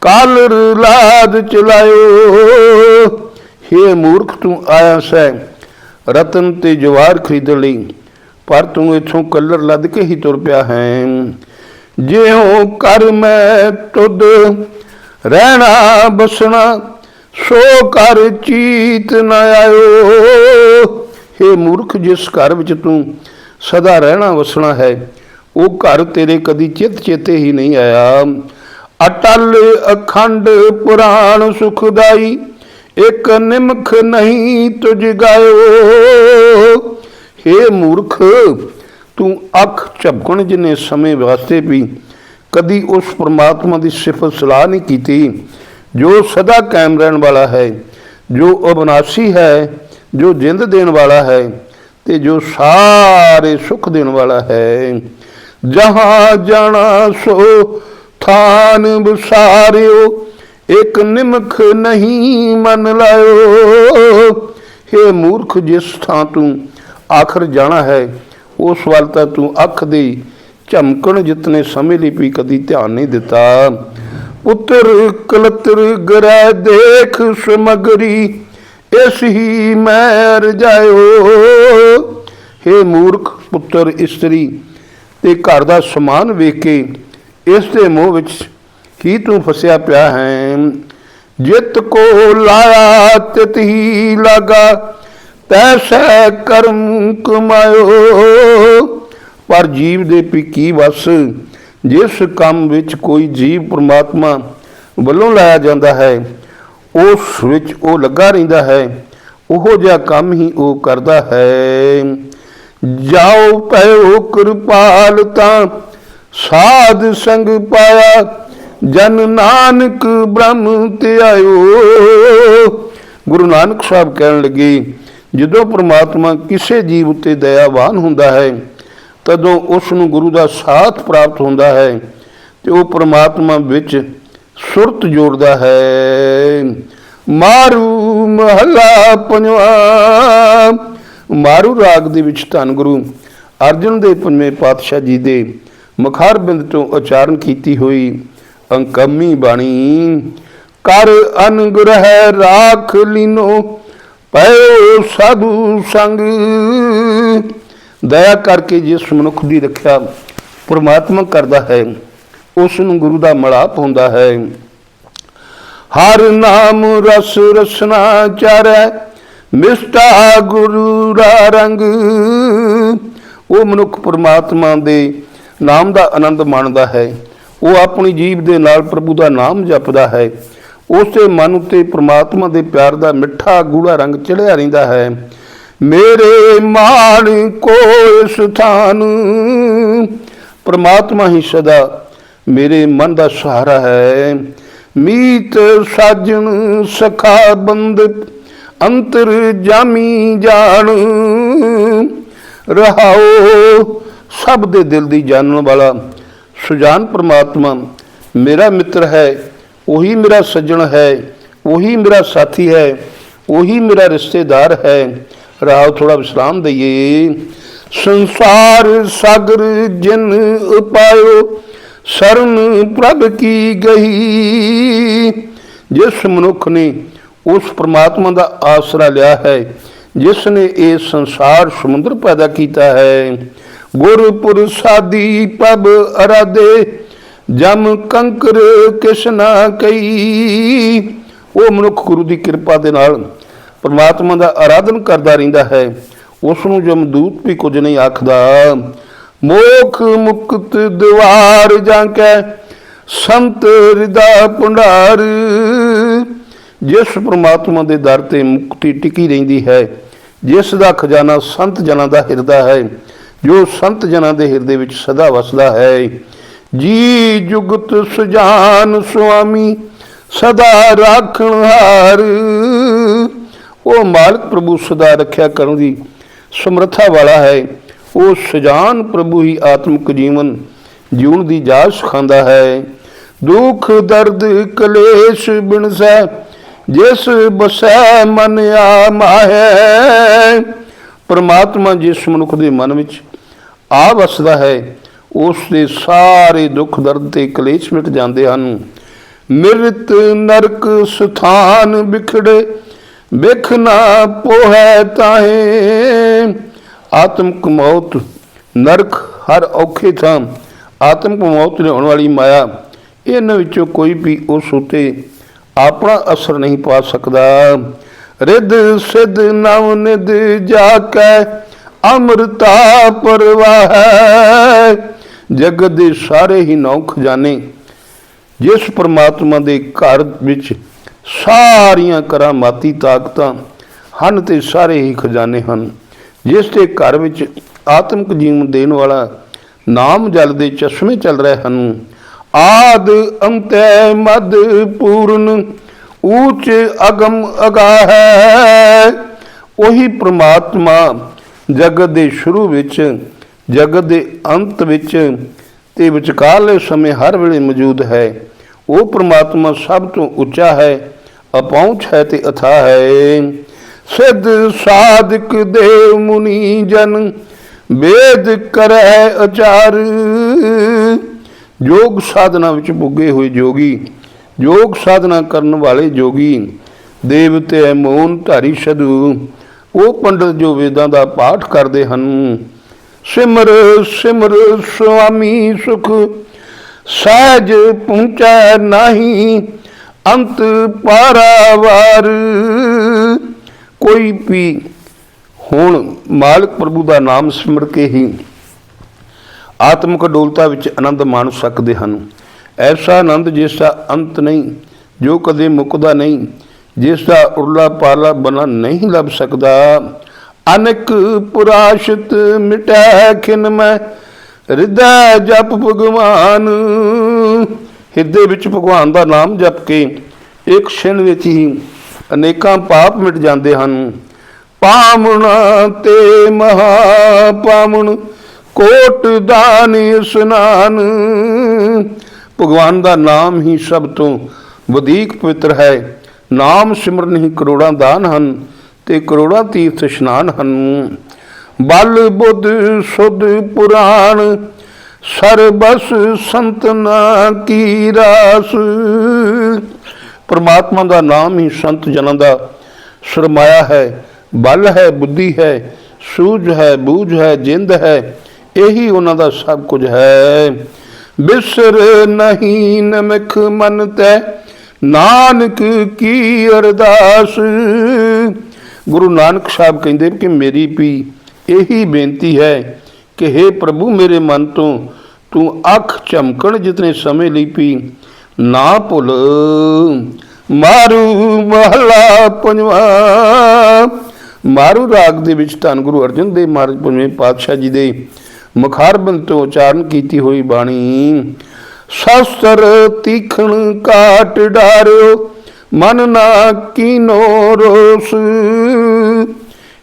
ਕਾਲ ਲਾਦ ਚਲਾਇਓ। ਹੇ ਮੂਰਖ, ਤੂੰ ਆਇਆ ਸੈ ਰਤਨ ਤੇ ਜਵਾਰ ਖਰੀਦਣ ਲਈ, ਪਰ ਤੂੰ ਇਥੋਂ ਕਲਰ ਲੱਦ ਕੇ ਹੀ ਤੁਰ ਪਿਆ ਹੈ। ਜਿਉ ਕਰ ਮੈਂ ਤੁਧ, ਰਹਿਣਾ ਬਸਣਾ ਸੋ ਕਰ ਚੀਤ ਨ ਆਇਓ। हे ਮੂਰਖ, ਜਿਸ ਘਰ ਵਿੱਚ ਤੂੰ ਸਦਾ ਰਹਿਣਾ ਵਸਣਾ ਹੈ, ਉਹ ਘਰ ਤੇਰੇ ਕਦੀ ਚਿੱਤ ਚੇਤੇ ਹੀ ਨਹੀਂ ਆਇਆ। ਅਟਲ ਅਖੰਡ ਪੁਰਾਣ ਸੁਖਦਾਈ, ਇੱਕ ਨਿਮਖ ਨਹੀਂ ਤੁਝ ਗਾਇਓ। हे ਮੂਰਖ, ਤੂੰ ਅੱਖ ਝਪਕਣ ਜਿੰਨੇ ਸਮੇਂ ਵਾਸਤੇ ਵੀ ਕਦੀ ਉਸ ਪ੍ਰਮਾਤਮਾ ਦੀ ਸਿਫਤ ਸਲਾਹ ਨਹੀਂ ਕੀਤੀ ਜੋ ਸਦਾ ਕਾਇਮ ਰਹਿਣ ਵਾਲਾ ਹੈ, ਜੋ ਅਬਨਾਸੀ ਹੈ, ਜੋ ਜਿੰਦ ਦੇਣ ਵਾਲਾ ਹੈ ਤੇ ਜੋ ਸਾਰੇ ਸੁਖ ਦੇਣ ਵਾਲਾ ਹੈ। ਜਹਾਂ ਜਾਣਾ ਸੋ ਥਾਨ ਵਿਸਾਰਿਓ, ਇੱਕ ਨਿਮਖ ਨਹੀਂ ਮੰਨ ਲਾਇਓ। हे ਮੂਰਖ, ਜਿਸ ਥਾਂ ਤੂੰ ਆਖਰ ਜਾਣਾ ਹੈ, ਉਸ ਵੱਲ ਤਾਂ ਤੂੰ ਅੱਖ ਦੇ ਝਮਕਣ ਜਿਤਨੇ ਸਮੇਂ ਲਈ ਵੀ ਕਦੀ ਧਿਆਨ ਨਹੀਂ ਦਿੱਤਾ। ਪੁੱਤਰ ਕਲਤਰ ਗਰੈ ਦੇਖ ਸਮਗਰੀ, ਇਸ ਹੀ ਮੈਂ ਰਜਾਇਓ हे ਮੂਰਖ ਪੁੱਤਰ ਇਸਤਰੀ, ਤੇ ਘਰ ਦਾ ਸਮਾਨ ਵੇਖ ਕੇ ਇਸ ਦੇ ਮੋਹ ਵਿੱਚ ਕੀ ਤੂੰ ਫਸਿਆ ਪਿਆ ਹੈ? ਜਿਤ ਕੋ ਲਾਇਆ ਤਿਤ ਹੀ ਲਾਗਾ ਤੈਸੈ ਕਰਮ ਕਮਾਇਓ। ਪਰ ਜੀਵ ਦੇ ਵੀ ਕੀ ਵਸ? ਜਿਸ ਕੰਮ ਵਿੱਚ ਕੋਈ ਜੀਵ ਪ੍ਰਮਾਤਮਾ ਵੱਲੋਂ ਲਾਇਆ ਜਾਂਦਾ ਹੈ, ਉਸ ਵਿੱਚ ਉਹ ਲੱਗਾ ਰਹਿੰਦਾ ਹੈ, ਉਹੋ ਜਿਹਾ ਕੰਮ ਹੀ ਉਹ ਕਰਦਾ ਹੈ। ਜਾਓ ਪਇਓ ਕਿਰਪਾਲ ਤਾਂ ਸਾਧ ਸੰਗ ਪਾਇਆ, ਜਨ ਨਾਨਕ ਬ੍ਰਹਮ ਤੇ ਆਇਓ। ਗੁਰੂ ਨਾਨਕ ਸਾਹਿਬ ਕਹਿਣ ਲੱਗੇ, ਜਦੋਂ ਪ੍ਰਮਾਤਮਾ ਕਿਸੇ ਜੀਵ ਉੱਤੇ ਦਇਆਵਾਨ ਹੁੰਦਾ ਹੈ ਤਦੋਂ ਉਸ ਨੂੰ ਗੁਰੂ ਦਾ ਸਾਥ ਪ੍ਰਾਪਤ ਹੁੰਦਾ ਹੈ ਤੇ ਉਹ ਪ੍ਰਮਾਤਮਾ ਵਿੱਚ ਸੁਰਤ ਜੋੜਦਾ ਹੈ। ਮਾਰੂ ਮਹਲਾ ਪੰਜਵਾ, ਮਾਰੂ ਰਾਗ ਦੇ ਵਿੱਚ ਧੰਨ ਗੁਰੂ ਅਰਜਨ ਦੇ ਪੰਜਵੇਂ ਪਾਤਸ਼ਾਹ ਜੀ ਦੇ ਮਖਾਰ ਬਿੰਦ ਤੋਂ ਉਚਾਰਨ ਕੀਤੀ ਹੋਈ ਅੰਕਮੀ ਬਾਣੀ, ਕਰ ਅਨਗ੍ਰਹਿ ਰਾਖ ਲੀਨੋ, ਪਇਓ ਸਾਧੂ ਸੰਗ ਦਇਆ ਕਰਕੇ ਜਿਸ ਮਨੁੱਖ ਦੀ ਰੱਖਿਆ ਪਰਮਾਤਮਾ ਕਰਦਾ ਹੈ, ਉਸ ਨੂੰ ਗੁਰੂ ਦਾ ਮਲਾਪ ਹੁੰਦਾ ਹੈ। ਹਰ ਨਾਮ ਰਸ ਰਸਨਾ ਚਾਰੈ, ਮਿਸਟਾ ਗੁਰੂ ਦਾ ਰੰਗ। ਉਹ ਮਨੁੱਖ ਪਰਮਾਤਮਾ ਦੇ ਨਾਮ ਦਾ ਆਨੰਦ ਮਾਣਦਾ ਹੈ। ਉਹ ਆਪਣੀ ਜੀਵ ਦੇ ਨਾਲ ਪ੍ਰਭੂ ਦਾ ਨਾਮ ਜਪਦਾ ਹੈ। ਉਸ ਦੇ ਮਨ ਉੱਤੇ ਪਰਮਾਤਮਾ ਦੇ ਪਿਆਰ ਦਾ ਮਿੱਠਾ ਗੂੜਾ ਰੰਗ ਚੜਿਆ ਰਹਿੰਦਾ ਹੈ। ਮੇਰੇ ਮਾਣ ਕੋ ਸਥਾਨ। ਪ੍ਰਮਾਤਮਾ ਹੀ ਸਦਾ ਮੇਰੇ ਮਨ ਦਾ ਸਹਾਰਾ ਹੈ। ਮੀਤ ਸਾਜਣ ਸਖਾ ਬੰਦ, ਅੰਤਰ ਜਾਮੀ ਜਾਣ। ਰਹਾਓ ਸਭ ਦੇ ਦਿਲ ਦੀ ਜਾਣਨ ਵਾਲਾ, ਸੁਜਾਨ ਪ੍ਰਮਾਤਮਾ ਮੇਰਾ ਮਿੱਤਰ ਹੈ। ਉਹੀ ਮੇਰਾ ਸੱਜਣ ਹੈ, ਉਹੀ ਮੇਰਾ ਸਾਥੀ ਹੈ, ਉਹੀ ਮੇਰਾ ਰਿਸ਼ਤੇਦਾਰ ਹੈ। ਰਾਹ ਥੋੜਾ ਵਿਸਰਾਮ ਦਈਏ। ਸੰਸਾਰ ਸਾਗਰ ਜਿਨ ਉਪਾਇਓ, ਸਰਨ ਪ੍ਰਭ ਕੀ ਗਈ ਜਿਸ ਮਨੁੱਖ ਨੇ ਉਸ ਪ੍ਰਮਾਤਮਾ ਦਾ ਆਸਰਾ ਲਿਆ ਹੈ, ਜਿਸ ਨੇ ਇਹ ਸੰਸਾਰ ਸਮੁੰਦਰ ਪੈਦਾ ਕੀਤਾ ਹੈ। ਗੁਰਪੁਰ ਸਾਦੀ ਪਬ ਅਰਾਦੇ ਜਮ ਕੰਕਰ ਕਿਸਨਾ ਕਈ ਉਹ ਮਨੁੱਖ ਗੁਰੂ ਦੀ ਕਿਰਪਾ ਦੇ ਨਾਲ ਪਰਮਾਤਮਾ ਦਾ ਆਰਾਧਨ ਕਰਦਾ ਰਹਿੰਦਾ ਹੈ। ਉਸ ਨੂੰ ਜਮਦੂਤ ਵੀ ਕੁਝ ਨਹੀਂ ਆਖਦਾ, ਮੋਖ ਮੁਕਤ ਦਵਾਰ ਜਾਂ ਕੈ ਸੰਤ ਹਿਰਦਾ ਭੰਡਾਰ, ਜਿਸ ਪ੍ਰਮਾਤਮਾ ਦੇ ਦਰ ਤੇ ਮੁਕਤੀ ਟਿਕੀ ਰਹਿੰਦੀ ਹੈ, ਜਿਸ ਦਾ ਖਜ਼ਾਨਾ ਸੰਤ ਜਨਾਂ ਦਾ ਹਿਰਦਾ ਹੈ, ਜੋ ਸੰਤ ਜਨਾਂ ਦੇ ਹਿਰਦੇ ਵਿੱਚ ਸਦਾ ਵਸਦਾ ਹੈ। ਜੀ ਜੁਗਤ ਸੁਜਾਨ ਸੁਆਮੀ ਸਦਾ ਰਾਖਣ ਉਹ ਮਾਲਕ ਪ੍ਰਭੂ ਸਦਾ ਰੱਖਿਆ ਕਰਨ ਦੀ ਸਮਰੱਥਾ ਵਾਲਾ ਹੈ। ਉਹ ਸੁਜਾਨ ਪ੍ਰਭੂ ਹੀ ਆਤਮਿਕ ਜੀਵਨ ਜਿਉਣ ਦੀ ਜਾਚ ਸਿਖਾਉਂਦਾ ਹੈ। ਦੁੱਖ, ਦਰਦ, ਕਲੇਸ਼ ਬਿਨਸੈ ਜਿਸ ਬਸੈ ਮਨ ਆ ਪਰਮਾਤਮਾ ਜਿਸ ਮਨੁੱਖ ਦੇ ਮਨ ਵਿੱਚ ਆ ਵਸਦਾ ਹੈ, ਉਸ ਦੇ ਸਾਰੇ ਦੁੱਖ, ਦਰਦ ਤੇ ਕਲੇਸ਼ ਮਿਟ ਜਾਂਦੇ ਹਨ। ਮਿਰਤ ਨਰਕ ਸਥਾਨ ਵਿਖੜੇ ਵਿਖ ਨਾ ਪੋਹੈ ਤਾਹੇ। ਆਤਮਕ ਮੌਤ ਨਰਕ ਹਰ ਔਖੇ ਥਾਂ। ਆਤਮਕ ਮੌਤ ਲਿਆਉਣ ਵਾਲੀ ਮਾਇਆ, ਇਹਨਾਂ ਵਿੱਚੋਂ ਕੋਈ ਵੀ ਉਸ ਉਤੇ ਆਪਣਾ ਅਸਰ ਨਹੀਂ ਪਾ ਸਕਦਾ। ਰਿੱਧ ਸਿੱਧ ਨਵ ਨਿਧ ਜਾ ਕੇ ਅੰਮ੍ਰਿਤਾ ਪਰਵਾਹ। ਜਗਤ ਦੇ ਸਾਰੇ ਹੀ ਨੌ ਖਜ਼ਾਨੇ ਜਿਸ ਪਰਮਾਤਮਾ ਦੇ ਘਰ ਵਿੱਚ ਸਾਰੀਆਂ ਕਰਾਮਾਤੀ ਤਾਕਤਾਂ ਹਨ ਤੇ ਸਾਰੇ ਹੀ ਖਜ਼ਾਨੇ ਹਨ, ਜਿਸ ਦੇ ਘਰ ਵਿੱਚ ਆਤਮਿਕ ਜੀਵਨ ਦੇਣ ਵਾਲਾ ਨਾਮ ਜਲ ਦੇ ਚਸ਼ਮੇ ਚੱਲ ਰਹੇ ਹਨ। ਆਦ ਅੰਤੈ ਮਦ ਪੂਰਨ, ਊਚ ਅਗਮ ਅਗਾਹ। ਹੈ ਉਹੀ ਪ੍ਰਮਾਤਮਾ ਜਗਤ ਦੇ ਸ਼ੁਰੂ ਵਿੱਚ, ਜਗਤ ਦੇ ਅੰਤ ਵਿੱਚ ਤੇ ਵਿਚਕਾਰਲੇ ਸਮੇਂ ਹਰ ਵੇਲੇ ਮੌਜੂਦ ਹੈ। ਉਹ ਪ੍ਰਮਾਤਮਾ ਸਭ ਤੋਂ ਉੱਚਾ ਹੈ, ਅਪਹੁੰਚ ਹੈ ਤੇ ਅਥਾ ਹੈ। ਸਿੱਧ ਸਾਧਕ ਦੇਵ ਮੁਨੀ ਜਨ, ਵੇਦ ਕਰੈ ਅਚਾਰ। ਯੋਗ ਸਾਧਨਾ ਵਿੱਚ ਪੁੱਗੇ ਹੋਏ ਜੋਗੀ ਯੋਗ ਸਾਧਨਾ ਕਰਨ ਵਾਲੇ ਜੋਗੀ, ਦੇਵਤੇ ਮੋਨ ਧਾਰੀ ਸਦੂ ਉਹ ਪੰਡਤ ਜੋ ਵੇਦਾਂ ਦਾ ਪਾਠ ਕਰਦੇ ਹਨ। ਸਿਮਰ ਸਿਮਰ ਸੁਆਮੀ ਸੁਖ ਸਹਿਜ ਪਹੁੰਚੈ ਨਹੀਂ, ਅੰਤ ਪਾਰਾਵਾਰ। ਕੋਈ ਵੀ ਹੁਣ ਮਾਲਕ ਪ੍ਰਭੂ ਦਾ ਨਾਮ ਸਿਮਰ ਕੇ ਹੀ ਆਤਮਿਕ ਡੋਲਤਾ ਵਿੱਚ ਆਨੰਦ ਮਾਣ ਸਕਦੇ ਹਨ। ਐਸਾ ਆਨੰਦ ਜਿਸ ਦਾ ਅੰਤ ਨਹੀਂ, ਜੋ ਕਦੇ ਮੁੱਕਦਾ ਨਹੀਂ, ਜਿਸ ਦਾ ਉਰਲਾ ਪਾਰਲਾ ਬਣਾ ਨਹੀਂ ਲੱਭ ਸਕਦਾ। ਅਨਕ ਪੁਰਾਸ਼ਤ ਮਿਟੈ ਖਿਨ ਮੈਂ ਹਿਰਦੈ ਜਪ ਭਗਵਾਨ। ਹਿਰਦੇ ਵਿੱਚ ਭਗਵਾਨ ਦਾ ਨਾਮ ਜਪ ਕੇ ਇੱਕ ਛਿਣ ਵਿੱਚ ਹੀ ਅਨੇਕਾਂ ਪਾਪ ਮਿਟ ਜਾਂਦੇ ਹਨ। ਪਾਵਣਾ ਤੇ ਮਹਾ ਪਾਵਣ ਕੋਟ ਦਾਨ ਇਸਨਾਨ। ਭਗਵਾਨ ਦਾ ਨਾਮ ਹੀ ਸਭ ਤੋਂ ਵਧੇਕ ਪਵਿੱਤਰ ਹੈ। ਨਾਮ ਸਿਮਰਨ ਹੀ ਕਰੋੜਾਂ ਦਾਨ ਹਨ ਤੇ ਕਰੋੜਾਂ ਤੀਰਥ ਇਸ਼ਨਾਨ ਹਨ। ਬਲ ਬੁੱਧ ਸੁਧ ਪੁਰਾਣ, ਸਰਬਸ ਸੰਤਨਾ ਕੀ ਰਾਸ। ਪਰਮਾਤਮਾ ਦਾ ਨਾਮ ਹੀ ਸੰਤ ਜਨਾਂ ਦਾ ਸਰਮਾਇਆ ਹੈ। ਬਲ ਹੈ, ਬੁੱਧੀ ਹੈ, ਸੂਝ ਹੈ, ਬੂਝ ਹੈ, ਜਿੰਦ ਹੈ, ਇਹੀ ਉਹਨਾਂ ਦਾ ਸਭ ਕੁਝ ਹੈ। ਬਿਸਰ ਨਹੀਂ ਨਮਖ ਮਨ ਤੈ, ਨਾਨਕ ਕੀ ਅਰਦਾਸ। ਗੁਰੂ ਨਾਨਕ ਸਾਹਿਬ ਕਹਿੰਦੇ ਕਿ ਮੇਰੀ ਪੀ ਇਹੀ ਬੇਨਤੀ ਹੈ ਕਿ हे ਪ੍ਰਭੂ ਮੇਰੇ ਮਨ ਤੋਂ, ਤੂੰ ਅੱਖ ਚਮਕਣ ਜਿਤਨੇ ਸਮੇਂ ਲਈ ਪੀ ਨਾ ਭੁੱਲ। ਮਾਰੂ ਮਹਲਾ ਪੰਜਵਾ। ਮਾਰੂ ਰਾਗ ਦੇ ਵਿੱਚ ਧੰਨ ਗੁਰੂ ਅਰਜਨ ਦੇਵ ਮਹਾਰਾਜ ਪੰਜਵੇਂ ਪਾਤਸ਼ਾਹ ਜੀ ਦੇ ਮੁਖਾਰਬੰਦ ਤੋਂ ਉਚਾਰਨ ਕੀਤੀ ਹੋਈ ਬਾਣੀ। ਸ਼ਸਤਰ ਤੀਖਣ ਕਾਟ ਡਾਰਿਓ, ਮਨ ਨਾ ਕੀਨੋ ਰੋਸ।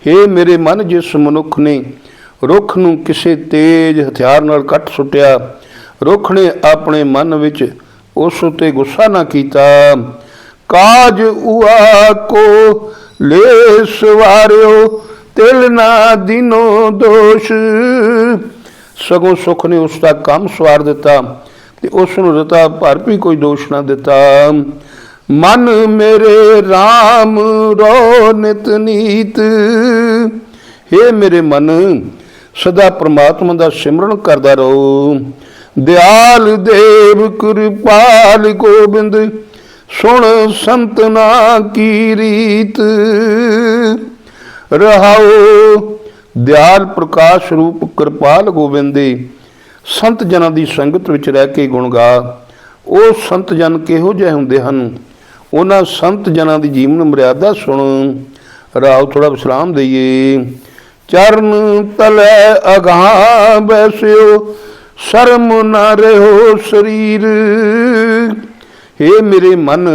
हे ਮੇਰੇ ਮਨ ਜਿਸ ਮਨੁੱਖ ਨੇ ਰੁੱਖ ਨੂੰ ਕਿਸੇ ਤੇਜ਼ ਹਥਿਆਰ ਨਾਲ ਕੱਟ ਸੁੱਟਿਆ, ਰੁੱਖ ਨੇ ਆਪਣੇ ਮਨ ਵਿੱਚ ਉਸ ਉਤੇ ਗੁੱਸਾ ਨਾ ਕੀਤਾ। ਕਾਜ ਉਆ ਕੋ ਲੈ ਸਵਾਰਿਓ ਤਿਲ ਨਾ ਦਿਨੋ ਦੋਸ਼। ਸਗੋਂ ਸੁਖ ਨੇ ਉਸ ਦਾ ਕੰਮ ਸਵਾਰ ਦਿੱਤਾ ਤੇ ਉਸ ਨੂੰ ਰਤਾ ਭਰ ਵੀ ਕੋਈ ਦੋਸ਼ ਨਾ ਦਿੱਤਾ। ਮਨ ਮੇਰੇ RAM ਰੋ ਨਿਤ ਨੀਤ। हे ਮੇਰੇ ਮਨ, ਸਦਾ ਪ੍ਰਮਾਤਮਾ ਦਾ ਸਿਮਰਨ ਕਰਦਾ ਰਹੋ। ਦਿਆਲ ਦੇਵ ਕਿਰਪਾਲ ਗੋਬਿੰਦ, ਸੁਣ ਸੰਤਨਾ ਕੀ ਰੀਤ। ਰਹਾਓ ਦਿਆਲ ਪ੍ਰਕਾਸ਼ ਰੂਪ ਕਿਰਪਾਲ ਗੋਬਿੰਦ ਸੰਤ ਜਨਾਂ ਦੀ ਸੰਗਤ ਵਿੱਚ ਰਹਿ ਕੇ ਗੁਣ ਗਾ। ਉਹ ਸੰਤ ਜਨ ਕਿਹੋ ਜਿਹੇ ਹੁੰਦੇ ਹਨ? ਉਹਨਾਂ ਸੰਤ ਜਨਾਂ ਦੀ ਜੀਵਨ ਮਰਿਆਦਾ ਸੁਣ। ਰਾਉ ਥੋੜਾ ਵਿਸਰਾਮ ਦਈਏ। ਚਰਨ ਤਲੇ ਅਗਾਹ ਬੈਸਿਓ, ਸ਼ਰਮ ਨਾ ਰਹੋ ਸਰੀਰ। ਏ ਮੇਰੇ ਮਨ,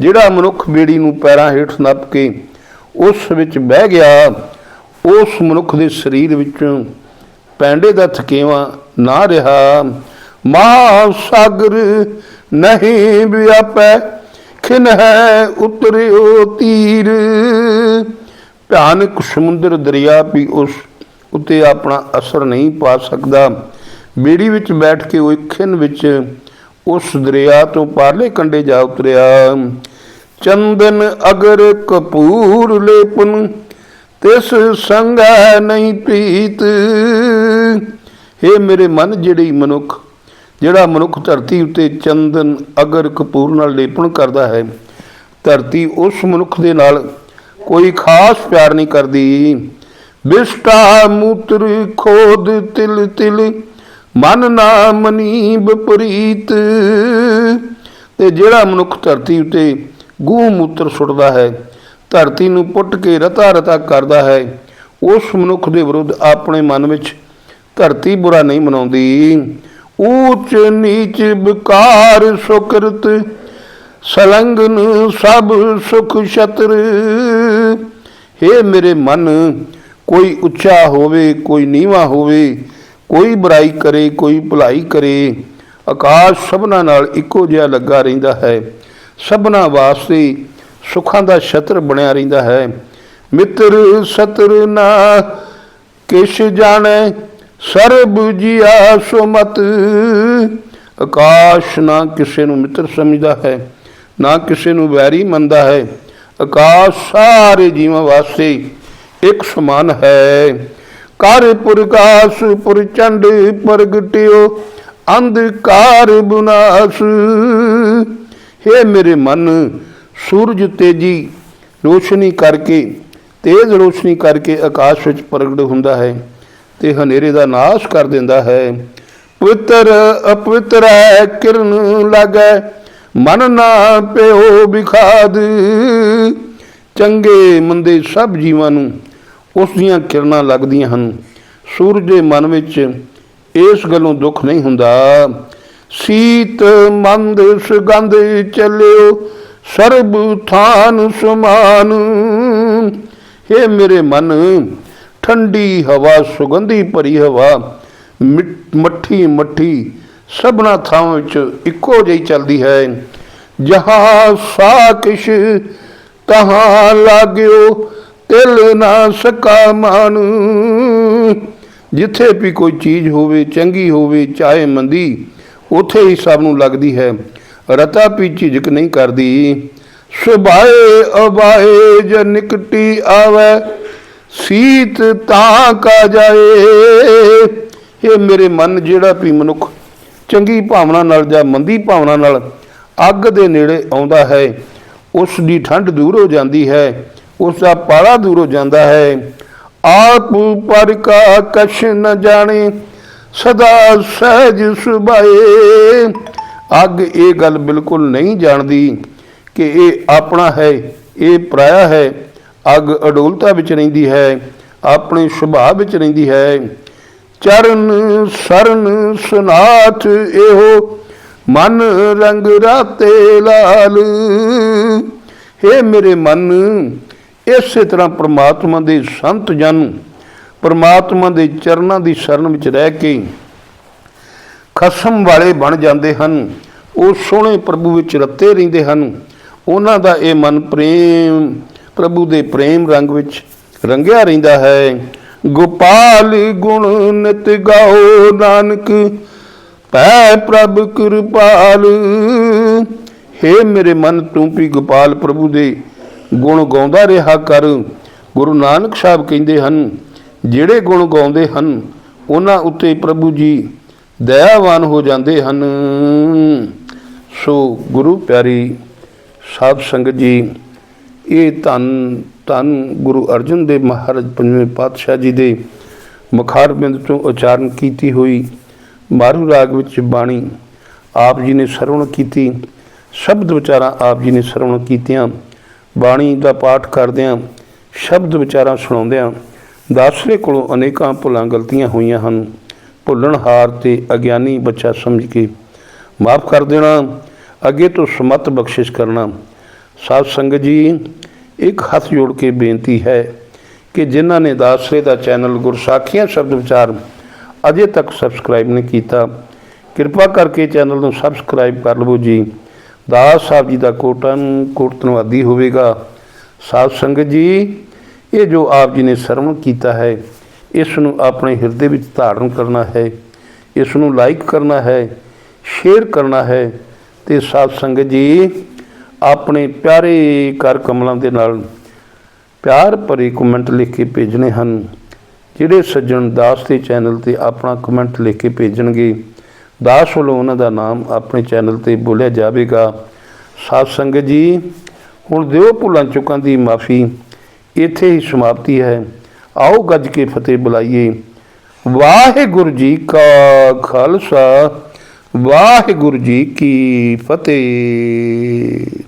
ਜਿਹੜਾ ਮਨੁੱਖ ਬੇੜੀ ਨੂੰ ਪੈਰਾਂ ਹੇਠ ਨੱਪ ਕੇ ਉਸ ਵਿੱਚ ਬਹਿ ਗਿਆ, ਉਸ ਮਨੁੱਖ ਦੇ ਸਰੀਰ ਵਿੱਚੋਂ ਪੈਂਡੇ ਦਾ ਥਕੇਵਾ ਨਾ ਰਿਹਾ। ਮਹਾ ਸਾਗਰ ਨਹੀਂ ਵਿਆਪੈ ਖਿਨ ਹੈ ਉਤਰਿਓ ਤੀਰ। ਭਿਆਨਕ ਸਮੁੰਦਰ ਦਰਿਆ ਵੀ ਉਸ ਉਤੇ ਆਪਣਾ ਅਸਰ ਨਹੀਂ ਪਾ ਸਕਦਾ। ਬੇੜੀ ਵਿੱਚ ਬੈਠ ਕੇ ਉਹ ਇੱਕ ਵਿੱਚ ਉਸ ਦਰਿਆ ਤੋਂ ਪਾਰਲੇ ਕੰਡੇ ਜਾ ਉਤਰਿਆ। ਚੰਦਨ ਅਗਰ ਕਪੂਰ ਲੇਪਨ, ਤਿਸ ਸੰਗੈ ਨਹੀਂ ਪ੍ਰੀਤ। हे ਮੇਰੇ ਮਨ, ਜਿਹੜੀ ਮਨੁੱਖ ਜਿਹੜਾ ਮਨੁੱਖ ਧਰਤੀ ਉੱਤੇ ਚੰਦਨ, ਅਗਰ, ਕਪੂਰ ਨਾਲ ਲੇਪਣ ਕਰਦਾ ਹੈ, ਧਰਤੀ ਉਸ ਮਨੁੱਖ ਦੇ ਨਾਲ ਕੋਈ ਖਾਸ ਪਿਆਰ ਨਹੀਂ ਕਰਦੀ। ਬਿਸਟਾ ਮੂਤਰ ਖੋਦ ਤਿਲ ਤਿਲ, ਮਨ ਨਾ ਮਨੀ ਬਪਰੀਤ ਤੇ ਜਿਹੜਾ ਮਨੁੱਖ ਧਰਤੀ ਉਤੇ ਗੂਹ ਮੂਤਰ ਸੁੱਟਦਾ ਹੈ, ਧਰਤੀ ਨੂੰ ਪੁੱਟ ਕੇ ਰਤਾ ਰਤਾ ਕਰਦਾ ਹੈ, ਉਸ ਮਨੁੱਖ ਦੇ ਵਿਰੁੱਧ ਆਪਣੇ ਮਨ ਵਿੱਚ ਧਰਤੀ ਬੁਰਾ ਨਹੀਂ ਮਨਾਉਂਦੀ। ਊਚ ਨੀਚ ਬਕਾਰ ਸੁਕਰਤ ਸਲੰਗਨ ਸਭ ਸੁਖ ਛਤਰ। हे ਮੇਰੇ ਮਨ, ਕੋਈ ਉੱਚਾ ਹੋਵੇ, ਕੋਈ ਨੀਵਾ ਹੋਵੇ, ਕੋਈ ਬੁਰਾਈ ਕਰੇ, ਕੋਈ ਭਲਾਈ ਕਰੇ, ਆਕਾਸ਼ ਸਭਨਾ ਨਾਲ ਇੱਕੋ ਜਿਹਾ ਲੱਗਾ ਰਹਿੰਦਾ ਹੈ। ਸਭਨਾ ਵਾਸਤੇ ਸੁੱਖਾਂ ਦਾ ਛਤਰ ਬਣਿਆ ਰਹਿੰਦਾ ਹੈ। ਮਿੱਤਰ ਸਤਰ ਨਾ ਕਿਛ ਜਾਣੈ ਸਰਬ ਜੀਆ ਸੁਮਤ। ਆਕਾਸ਼ ਨਾ ਕਿਸੇ ਨੂੰ ਮਿੱਤਰ ਸਮਝਦਾ ਹੈ, ਨਾ ਕਿਸੇ ਨੂੰ ਵੈਰੀ ਮੰਨਦਾ ਹੈ। ਆਕਾਸ਼ ਸਾਰੇ ਜੀਵਾਂ ਵਾਸਤੇ ਇੱਕ ਸਮਾਨ ਹੈ। ਕਰ ਪੁਰਕਾਸ ਪੁਰਚੰਡ ਪ੍ਰਗਟਿਓ ਅੰਧਕਾਰ ਬੁਨਾਸ। ਹੇ ਮੇਰੇ ਮਨ, ਸੂਰਜ ਤੇਜੀ ਰੋਸ਼ਨੀ ਕਰਕੇ, ਤੇਜ਼ ਰੋਸ਼ਨੀ ਕਰਕੇ ਆਕਾਸ਼ ਵਿੱਚ ਪ੍ਰਗਟ ਹੁੰਦਾ ਹੈ। ਤੇ ਹਨੇਰੇ ਦਾ ਨਾਸ਼ ਕਰ ਦਿੰਦਾ ਹੈ। ਪਵਿੱਤਰ ਅਪਵਿੱਤਰ ਹੈ, ਕਿਰਨ ਲਾਗੈ, ਮਨ ਨਾ ਪਿਓ ਵਿਖਾਦ ਚੰਗੇ ਮੰਦੇ ਸਭ ਜੀਵਾਂ ਨੂੰ ਉਸ ਦੀਆਂ ਕਿਰਨਾਂ ਲੱਗਦੀਆਂ ਹਨ। ਸੂਰਜ ਦੇ ਮਨ ਵਿੱਚ ਇਸ ਗੱਲੋਂ ਦੁੱਖ ਨਹੀਂ ਹੁੰਦਾ। ਸੀਤ ਮੰਦ ਸੁਗੰਧ ਚੱਲਿਓ, ਸਰਬ ਥਾਨ ਸਮਾਨ। हे ਮੇਰੇ ਮਨ ਠੰਡੀ ਹਵਾ, ਸੁਗੰਧੀ ਭਰੀ ਹਵਾ ਮਿੱਠ- ਮੱਠੀ ਮੱਠੀ, ਸਭਨਾ ਥਾਵਾਂ ਵਿੱਚ ਇੱਕੋ ਜਿਹੀ ਚੱਲਦੀ ਹੈ। ਜਹਾਂ ਸਾ ਤਹਾਂ ਲਾਗਿਓ, ਤਿਲ ਨਾ ਸਕਾ ਮਨ ਜਿੱਥੇ ਵੀ ਕੋਈ ਚੀਜ਼ ਹੋਵੇ, ਚੰਗੀ ਹੋਵੇ, ਚਾਹੇ ਮੰਦੀ, ਉਥੇ ਹੀ ਸਭ ਨੂੰ ਲੱਗਦੀ ਹੈ। ਰਤਾ ਵੀ ਝਿਜਕ ਨਹੀਂ ਕਰਦੀ। ਸੁਭਾਏ ਅਬਾਏ ਜ ਨਿਕਟੀ ਆਵੇ ਸੀਤ ਤਾਂ ਕਾ ਜਾਏ। ਇਹ ਮੇਰੇ ਮਨ ਜਿਹੜਾ ਵੀ ਮਨੁੱਖ ਚੰਗੀ ਭਾਵਨਾ ਨਾਲ ਜਾਂ ਮੰਦੀ ਭਾਵਨਾ ਨਾਲ ਅੱਗ ਦੇ ਨੇੜੇ ਆਉਂਦਾ ਹੈ, ਉਸ ਦੀ ਠੰਡ ਦੂਰ ਹੋ ਜਾਂਦੀ ਹੈ, ਉਸ ਦਾ ਪਾਲਾ ਦੂਰ ਹੋ ਜਾਂਦਾ ਹੈ। ਆਪ ਪਰ ਕਾ ਕਛ ਨ ਜਾਣੇ, ਸਦਾ ਸਹਿਜ ਸੁਭਾਏ। ਅੱਗ ਇਹ ਗੱਲ ਬਿਲਕੁਲ ਨਹੀਂ ਜਾਣਦੀ ਕਿ ਇਹ ਆਪਣਾ ਹੈ, ਇਹ ਪਰਾਇਆ ਹੈ ਅੱਗ ਅਡੋਲਤਾ ਵਿੱਚ ਰਹਿੰਦੀ ਹੈ, ਆਪਣੇ ਸੁਭਾਅ ਵਿੱਚ ਰਹਿੰਦੀ ਹੈ। ਚਰਨ ਸਰਨ ਸੁਨਾਥ ਇਹੋ, ਮਨ ਰੰਗ ਰਾਤੇ ਲਾਲ। हे ਮੇਰੇ ਮਨ, ਇਸੇ ਤਰ੍ਹਾਂ ਪ੍ਰਮਾਤਮਾ ਦੇ ਸੰਤ ਜਨ, ਪ੍ਰਮਾਤਮਾ ਦੇ ਚਰਨਾਂ ਦੀ ਸ਼ਰਨ ਵਿੱਚ ਰਹਿ ਕੇ ਖਸਮ ਵਾਲੇ ਬਣ ਜਾਂਦੇ ਹਨ। ਉਹ ਸੋਹਣੇ ਪ੍ਰਭੂ ਵਿੱਚ ਰੱਤੇ ਰਹਿੰਦੇ ਹਨ। ਉਹਨਾਂ ਦਾ ਇਹ ਮਨ ਪ੍ਰੇਮ ਪ੍ਰਭੂ ਦੇ ਪ੍ਰੇਮ ਰੰਗ ਵਿੱਚ ਰੰਗਿਆ ਰਹਿੰਦਾ ਹੈ। ਗੋਪਾਲ ਗੁਣ ਨਿਤ ਗਾਓ ਨਾਨਕ ਪੈ ਪ੍ਰਭ ਕਿਰਪਾਲ। हे ਮੇਰੇ ਮਨ ਤੂੰ ਵੀ ਗੋਪਾਲ ਪ੍ਰਭੂ ਦੇ ਗੁਣ ਗਾਉਂਦਾ ਰਿਹਾ ਕਰ। ਗੁਰੂ ਨਾਨਕ ਸਾਹਿਬ ਕਹਿੰਦੇ ਹਨ, ਜਿਹੜੇ ਗੁਣ ਗਾਉਂਦੇ ਹਨ, ਉਹਨਾਂ ਉੱਤੇ ਪ੍ਰਭੂ ਜੀ ਦਇਆਵਾਨ ਹੋ ਜਾਂਦੇ ਹਨ। ਸੋ ਗੁਰੂ ਪਿਆਰੀ ਸਾਧ ਸੰਗਤ ਜੀ ਇਹ ਧੰਨ ਧੰਨ ਗੁਰੂ ਅਰਜਨ ਦੇਵ ਮਹਾਰਾਜ ਪੰਜਵੇਂ ਪਾਤਸ਼ਾਹ ਜੀ ਦੇ ਮੁਖਾਰ ਬਿੰਦ ਤੋਂ ਉਚਾਰਨ ਕੀਤੀ ਹੋਈ ਮਾਰੂ ਰਾਗ ਵਿੱਚ ਬਾਣੀ ਆਪ ਜੀ ਨੇ ਸਰਵਣ ਕੀਤੀ, ਸ਼ਬਦ ਵਿਚਾਰਾਂ ਆਪ ਜੀ ਨੇ ਸਰਵਣ ਕੀਤੀਆਂ, ਬਾਣੀ ਦਾ ਪਾਠ ਕਰਦਿਆਂ, ਸ਼ਬਦ ਵਿਚਾਰਾਂ ਸੁਣਾਉਂਦਿਆਂ ਦਾਸਰੇ ਕੋਲੋਂ ਅਨੇਕਾਂ ਭੁੱਲਾਂ ਗਲਤੀਆਂ ਹੋਈਆਂ ਹਨ। ਭੁੱਲਣ ਹਾਰ ਤੇ ਅਗਿਆਨੀ ਬੱਚਾ ਸਮਝ ਕੇ ਮਾਫ ਕਰ ਦੇਣਾ, ਅੱਗੇ ਤੋਂ ਸਮਤ ਬਖਸ਼ਿਸ਼ ਕਰਨਾ ਸਾਧ ਸੰਗਤ ਜੀ, ਇੱਕ ਹੱਥ ਜੋੜ ਕੇ ਬੇਨਤੀ ਹੈ ਕਿ ਜਿਨ੍ਹਾਂ ਨੇ ਦਾਸਰੇ ਦਾ ਚੈਨਲ ਗੁਰਸਾਖੀਆਂ ਸ਼ਬਦ ਵਿਚਾਰ ਅਜੇ ਤੱਕ ਸਬਸਕ੍ਰਾਈਬ ਨਹੀਂ ਕੀਤਾ, ਕਿਰਪਾ ਕਰਕੇ ਚੈਨਲ ਨੂੰ ਸਬਸਕ੍ਰਾਈਬ ਕਰ ਲਵੋ ਜੀ। ਦਾਸ ਸਾਹਿਬ ਜੀ ਦਾ ਕੋਟਨ ਕੋਟ ਧੰਨਵਾਦੀ ਹੋਵੇਗਾ। ਸਾਧ ਸੰਗਤ ਜੀ, ਇਹ ਜੋ ਆਪ ਜੀ ਨੇ ਸਰਵਣ ਕੀਤਾ ਹੈ, ਇਸ ਨੂੰ ਆਪਣੇ ਹਿਰਦੇ ਵਿੱਚ ਧਾਰਨ ਕਰਨਾ ਹੈ, ਇਸ ਨੂੰ ਲਾਈਕ ਕਰਨਾ ਹੈ ਸ਼ੇਅਰ ਕਰਨਾ ਹੈ ਤੇ ਸਾਧ ਸੰਗਤ ਜੀ ਆਪਣੇ ਪਿਆਰੇ ਕਰ ਕਮਲਾਂ ਦੇ ਨਾਲ ਪਿਆਰ ਭਰੇ ਕਮੈਂਟ ਲਿਖ ਕੇ ਭੇਜਣੇ ਹਨ। ਜਿਹੜੇ ਸੱਜਣ ਦਾਸ ਦੇ ਚੈਨਲ ਤੇ ਆਪਣਾ ਕਮੈਂਟ ਲਿਖ ਕੇ ਭੇਜਣਗੇ, ਦਾਸ ਵੱਲੋਂ ਉਹਨਾਂ ਦਾ ਨਾਮ ਆਪਣੇ ਚੈਨਲ ਤੇ ਬੋਲਿਆ ਜਾਵੇਗਾ। ਸਾਧ ਸੰਗਤ ਜੀ, ਹੁਣ ਦਿਓ ਭੁੱਲਾਂ ਚੁੱਕਾਂ ਦੀ ਮਾਫੀ। ਇੱਥੇ ਹੀ ਸਮਾਪਤੀ ਹੈ। ਆਓ ਗੱਜ ਕੇ ਫਤਿਹ ਬੁਲਾਈਏ। ਵਾਹਿਗੁਰੂ ਜੀ ਕਾ ਖਾਲਸਾ, ਵਾਹਿਗੁਰੂ ਜੀ ਕੀ ਫਤਿਹ।